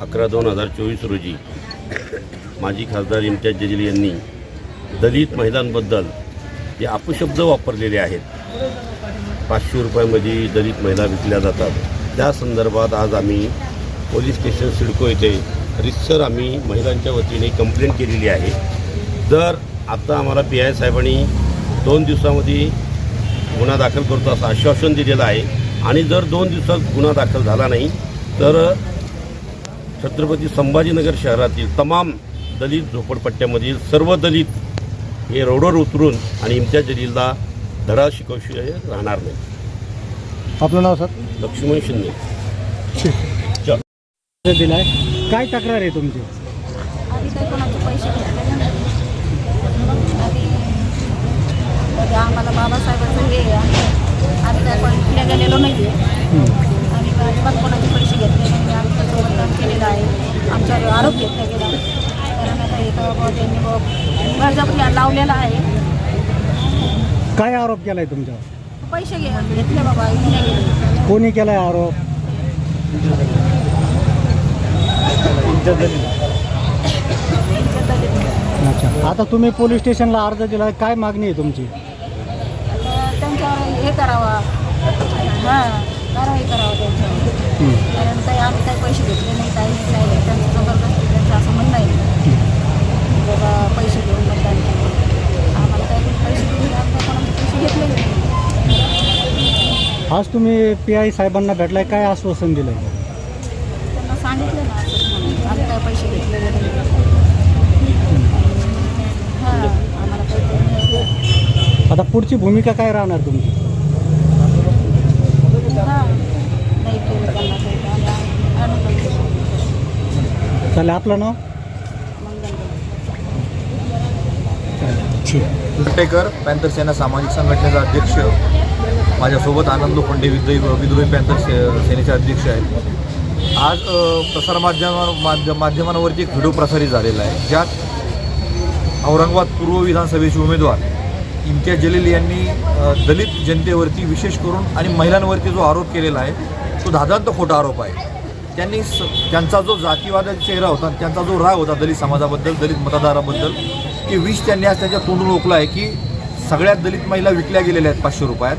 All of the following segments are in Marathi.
अकरा दोन हजार चोवीस रोजी माजी खासदार इम्तियाज जलील यांनी दलित महिलांबद्दल जे अपशब्द वापरलेले आहेत पाचशे रुपयामध्ये दलित महिला विकल्या जातात. त्या संदर्भात आज आम्ही पोलीस स्टेशन सिडको येथे रितसर आम्ही महिलांच्या वतीने कंप्लेंट केलेली आहे. जर आता आम्हाला पी आय साहेबांनी दोन दिवसामध्ये गुन्हा दाखल करतो असं आश्वासन दिलेलं आहे आणि जर दोन दिवसात गुन्हा दाखल झाला नाही तर छत्रपती संभाजीनगर शहरातील तमाम दलित झोपडपट्ट्यामधील सर्व दलित हे रोडवर उतरून आणि इम्तियाज जलीलला धडा शिकवशिवाय राहणार नाही. आपलं नाव सर? लक्ष्मण शिंदे. दिलाय. काय तक्रार आहे तुमची? कोणाचे आम्हाला बाबासाहेबांचं हे. आम्ही काय कोणी इकडे गेलेलो नाही आहे आणि अजिबात कोणाचे पैसे घेतले नाही आम्ही त्याचं मतदान केलेलं आहे आमच्यावर आरोप घेतला गेला. कारण आता एका बाबा त्यांनी बाबा बळजबरी लावलेला आहे. काय आरोप केलाय तुमच्यावर पैसे घे घेतले बाबा इकडे गेले. कोणी केलाय आरोप? अच्छा. आता तुम्ही पोलीस स्टेशनला अर्ज दिला काय मागणी आहे तुमची? आता त्यांच्यावर हे करावा. हां कारवाई करावं त्यांच्यावर. हं. कारण काही आम्ही काही पैसे घेतले नाही काही नाही काही नाही. त्यांचं असं म्हणणं आहे बाबा पैसे घेऊन मतदान केलं आम्हाला काही कोणी पैसे दिले आम्ही कोणाचे पैसे घेतले नाही आज तुम्ही पी आय साहेबांना भेटलाय काय आश्वासन दिलंय? त्यांना सांगितलं ना असंच म्हणून. आम्ही काही पैसे हां आम्हाला काही आता पुढची भूमिका काय राहणार तुमची? हां नाही केलं त्यांना काही. आम्ही आणून चालेल आपलं नाव? मंगल ठीक. कुलटेकर पॅन्थर सेना सामाजिक संघटनेचा अध्यक्ष. माझ्यासोबत आनंद लोखंडे विद्रोही विद्रोही पॅन्थर से सेनेचे अध्यक्ष आहेत. आज प्रसारमाध्यमा माध्य माध्यमांवरती एक व्हिडिओ प्रसारित झालेला आहे ज्यात औरंगाबाद पूर्व विधानसभेचे उमेदवार इम्तियाज जलील यांनी दलित जनतेवरती विशेष करून आणि महिलांवरती जो आरोप केलेला आहे तो धादांत खोटा आरोप आहे. त्यांनी स त्यांचा जो जातीवादाचा चेहरा होता त्यांचा जो राग होता दलित समाजाबद्दल दलित मतदाराबद्दल ते विष त्यांनी आज त्याच्या तोंडून ओकला आहे की सगळ्यात दलित महिला विकल्या गेलेल्या आहेत पाचशे रुपयात.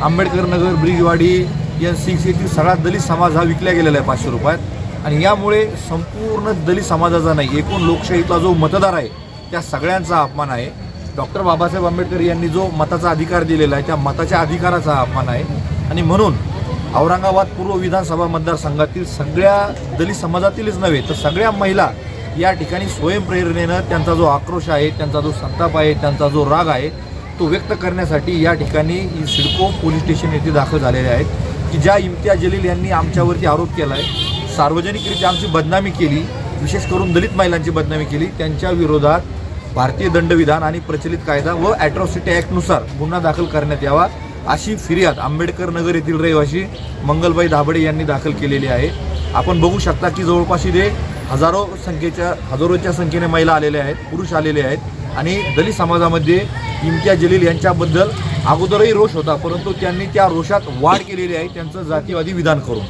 आंबेडकर नगर ब्रिजवाडी या सिक्स येथील सगळा दलित समाज हा विकल्या गेलेला आहे पाचशे रुपयात. आणि यामुळे संपूर्ण दलित समाजाचा नाही एकूण लोकशाहीतला जो मतदार आहे त्या सगळ्यांचा अपमान आहे. डॉक्टर बाबासाहेब आंबेडकर यांनी जो मताचा अधिकार दिलेला आहे त्या मताच्या अधिकाराचा अपमान आहे. आणि म्हणून औरंगाबाद पूर्व विधानसभा मतदारसंघातील सगळ्या दलित समाजातीलच नव्हे तर सगळ्या महिला या ठिकाणी स्वयंप्रेरणेनं त्यांचा जो आक्रोश आहे त्यांचा जो संताप आहे त्यांचा जो राग आहे तो व्यक्त करण्यासाठी या ठिकाणी सिडको पोलीस स्टेशन येथे दाखल झालेले आहेत की ज्या इम्तियाज जलील यांनी आमच्यावरती आरोप केला आहे सार्वजनिकरित्या आमची बदनामी केली विशेष करून दलित महिलांची बदनामी केली त्यांच्या विरोधात भारतीय दंडविधान आणि प्रचलित कायदा व ॲट्रॉसिटी ॲक्टनुसार गुन्हा दाखल करण्यात यावा अशी फिर्याद आंबेडकर नगर येथील रहिवासी मंगलबाई धाबडे यांनी दाखल केलेली आहे. आपण बघू शकता की जवळपास इथे हजारो संख्येच्या हजारोच्या संख्येने महिला आलेल्या आहेत पुरुष आलेले आहेत. आणि दलित समाजामध्ये इम्तिया जलील यांच्याबद्दल अगोदरही रोष होता परंतु त्यांनी त्या रोषात वाढ केलेली आहे. त्यांचं जातीवादी विधान करून.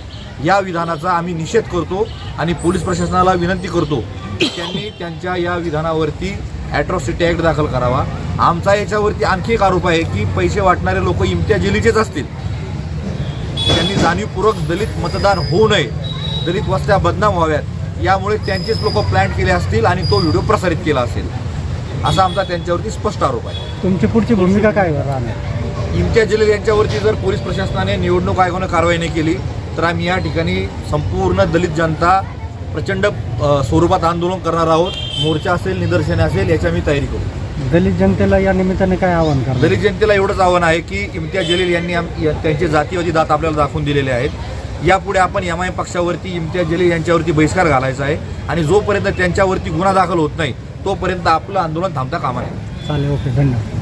या विधानाचा आम्ही निषेध करतो आणि पोलीस प्रशासनाला विनंती करतो की त्यांनी त्यांच्या या विधानावरती ॲट्रॉसिटी ॲक्ट दाखल करावा. आमचा याच्यावरती आणखी एक आरोप आहे की पैसे वाटणारे लोक इम्तिया जलीचेच असतील. त्यांनी जाणीवपूर्वक दलित मतदान होऊ नये. दलित वस्त्या बदनाम व्हाव्यात. यामुळे त्यांचेच लोक प्लॅन केले असतील आणि तो व्हिडिओ प्रसारित केला असेल. असा आमचा त्यांच्यावरती स्पष्ट आरोप आहे. तुमची पुढची भूमिका काय राहणार? इम्तियाज जलील यांच्यावरती जर पोलीस प्रशासनाने निवडणूक आयोगानं कारवाई नाही केली तर आम्ही या ठिकाणी संपूर्ण दलित जनता प्रचंड स्वरूपात आंदोलन करणार आहोत. मोर्चा असेल निदर्शने असेल याची आम्ही तयारी करू. दलित जनतेला या निमित्ताने काय आवाहन करणार? दलित जनतेला एवढंच आव्हान आहे की इम्तियाज जलील यांनी त्यांचे जातीवादी दात आपल्याला दाखवून दिलेले आहेत. यापुढे आपण एम आय पक्षावरती इम्तियाज जलील यांच्यावरती बहिष्कार घालायचा आहे आणि जोपर्यंत त्यांच्यावरती गुन्हा दाखल होत नाही तोपर्यंत आपलं आंदोलन थांबता कामा नये. चालेल ओके धन्यवाद.